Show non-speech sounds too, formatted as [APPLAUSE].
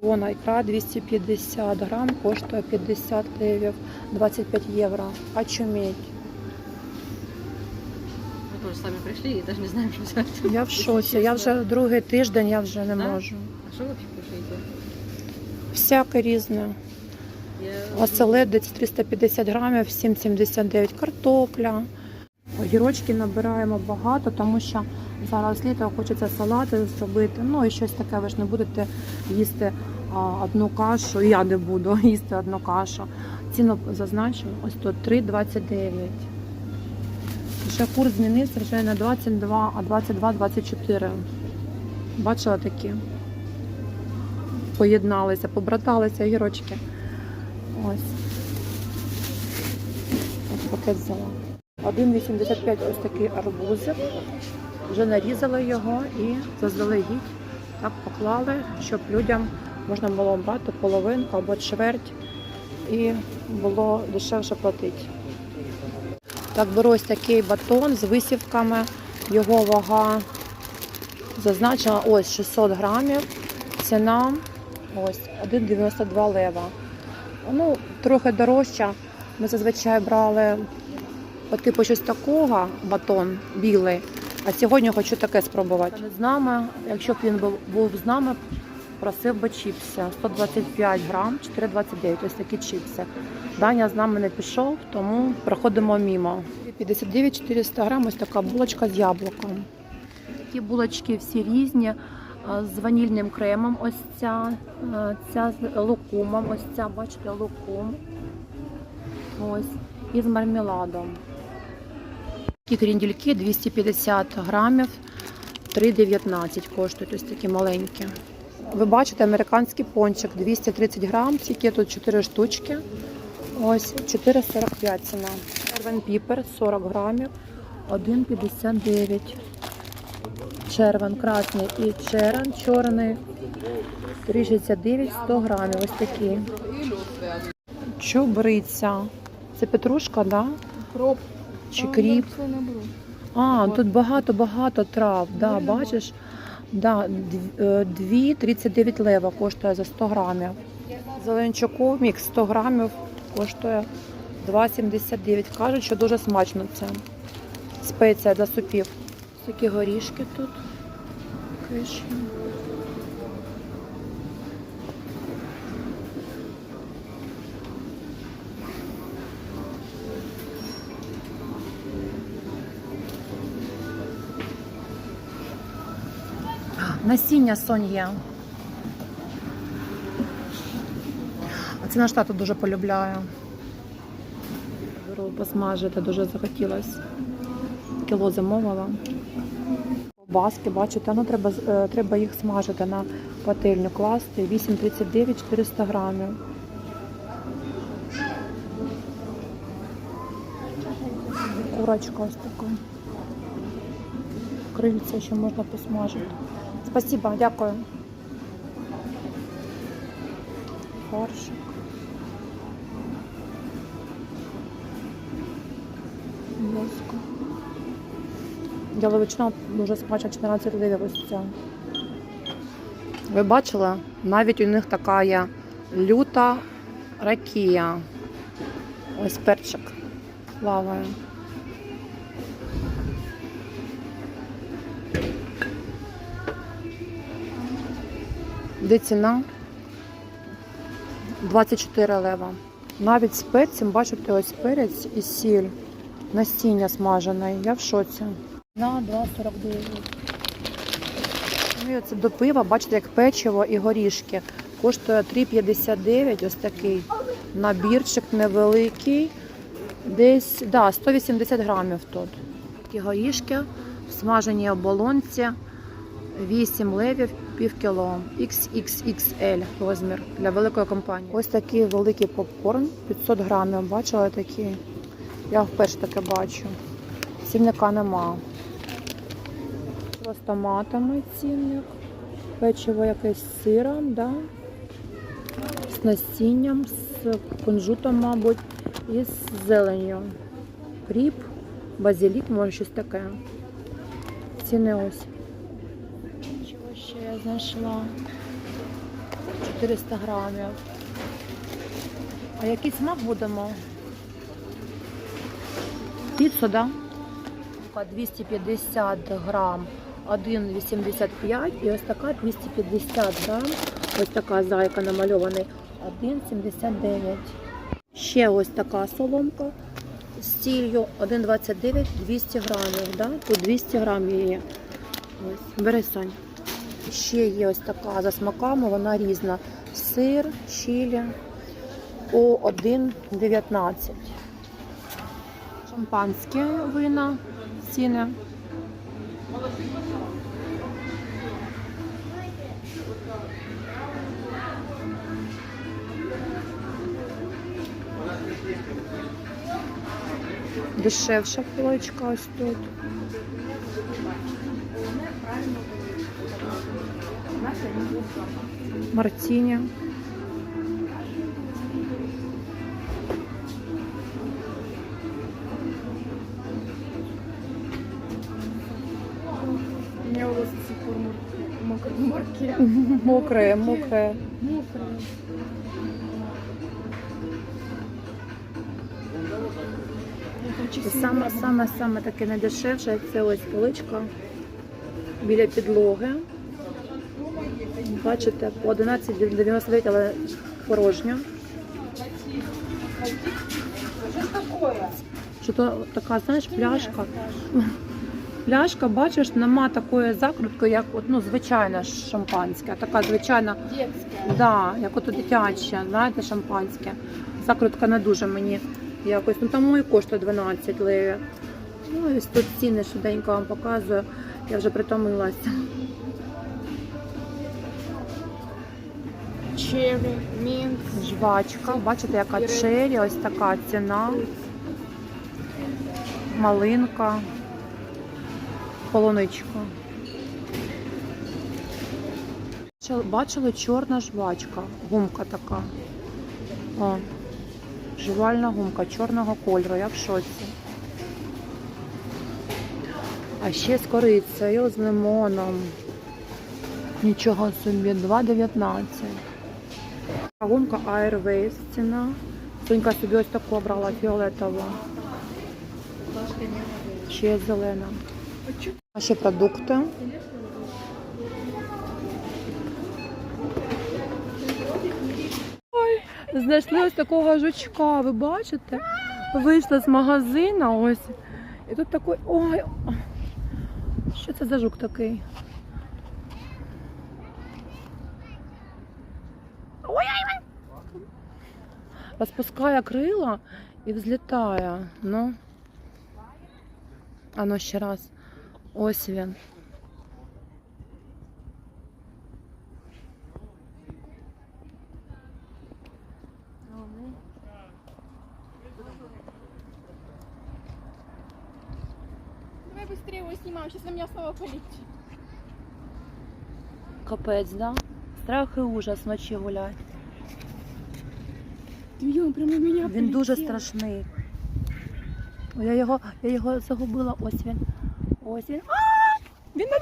Вона ікра 250 грам, коштує 50 левів, 25 євро. Очуметь. Мы тоже сами пришли и даже не знаем, что взять. Я в шоці. Я вже другий тиждень, я вже не можу. А вы вообще кушаете? Всяке різне. Оселедець 350 грамів, 7,79 картопля. Огірочки набираємо багато, тому що зараз літо хочеться салати зробити. Ну і щось таке, ви ж не будете їсти одну кашу. Я не буду [LAUGHS] їсти одну кашу. Ціну зазначу, ось тут 3,29. Ще курс змінився вже на 22, а 22-24. Бачила такі? Поєдналися, побраталися огірочки. Ось. Ось пакет взяла. 1,85 ось такий арбузик. Вже нарізали його і заздалегідь так поклали, щоб людям можна було брати половинку або чверть і було дешевше платити. Так, беру ось такий батон з висівками. Його вага зазначена ось 600 грамів. Ціна ось 1,92 лева. Ну, трохи дорожча. Ми зазвичай брали по типу щось такого, батон білий. А сьогодні хочу таке спробувати. З нами, якщо б він був, був з нами, просив би чіпси. 125 грам, 4,29. Ось такі чіпси. Даня з нами не пішов, тому проходимо мімо. 59-400 грам, ось така булочка з яблуком. Такі булочки всі різні. е, З ванільним кремом, ось ця, е, ця з лукумом, ось ця, бачите, лукум. Ось. І з мармеладом. Такі кріндільки 250 грамів, 3,19 коштують, ось такі маленькі. Ви бачите, американський пончик 230 грам, тільки тут 4 штучки. Ось 4,45 ціна. Червен піпер 40 грамів, 1,59. Червен красний і черен чорний. 3,69, 100 грамів. Ось такі. Чубриця. Це петрушка, да? Чи кріп? Не беру. А, тут багато-багато трав. Да, бачиш? Да, 2,39 лева коштує за 100 грамів. Зеленчуку мікс 100 грамів коштує 2,79. Кажуть, що дуже смачно це. Спеція для супів. Такі горішки тут. Киші. Насіння сон є. А це наш тато дуже полюбляє. Посмажити, дуже захотілося. Кіло замовила. Ковбаски, бачите, ну треба, е, треба їх смажити на пательню класти. 8,39 400 грамів. Курочка ось така. Крильця ще можна посмажити. Спасибо, дякую. Фаршик. М'яско. Яловичина дуже смачна 14 гривень ось ця. Ви бачили? Навіть у них така є люта ракія. Ось перчик плаває. Де ціна? 24 лева. Навіть з перцем, бачите, ось перець і сіль. Насіння смажене. Я в шоці. На 2,49. Ну і це до пива, бачите, як печиво і горішки. Коштує 3,59. Ось такий набірчик невеликий. Десь да, 180 грамів тут. Такі горішки в смаженій оболонці. 8 левів, пів кіло, XXXL розмір для великої компанії. Ось такий великий попкорн, 500 грамів. Бачила такий? Я вперше таке бачу. Цінника нема. З томатами цінник. Печиво якесь з сиром, да? з насінням, з кунжутом, мабуть, і з зеленню. Кріп, базилік, може щось таке. Ціни ось. Ще я знайшла? 400 грамів. А який смак будемо? Піцу, да? 250 грам, 1,85 і ось така 250 грам. Ось така зайка намальований 1,79. Ще ось така соломка з ціллю 1,29 200 грамів. Да? Тут 200 грам її. Ось, бери Сань. Ще є ось така за смаками, вона різна. Сир, чилі по 1,19. Шампанське вина, ціни. Дешевша полочка ось тут. Морки. Мокре, мокре. Це сильно саме-саме-саме таке найдешевше. Це ось поличка біля підлоги. Бачите, по 11,99, але порожня. Що то така, знаєш, пляшка. Пляшка, бачиш, нема такої закрутки, як от, ну, звичайне шампанське. Така звичайна. Да, як ото дитяче, знаєте, шампанське. Закрутка не дуже мені якось. Ну там мої коштує 12 леві. Ну і тут ціни швиденько вам показую. Я вже притомилася. Черри, минт. Жвачка. Бачите, яка чері, ось така ціна. Малинка. Полуничка. Бачили- чорна жвачка. Гумка така. О, жувальна гумка чорного кольору, я в шоці. А ще з корицею, з лимоном. Нічого собі, 2,19. Гумка Airways ціна. Сонька собі ось таку обрала фіолетову. Ще зелена. А ще продукти. Ой, знайшли ось такого жучка, ви бачите? Вийшла з магазину ось. І тут такий. Ой. Що це за жук такий? Розпускає крила і взлітає. Ну. А ну ще раз. Ось він. Давай быстрее его снимаем, сейчас на меня снова полетит. Капець, да? Страх і ужас вночі гулять. Він дуже страшний. Я його, я його загубила. Ось він. Ось він. А! Він на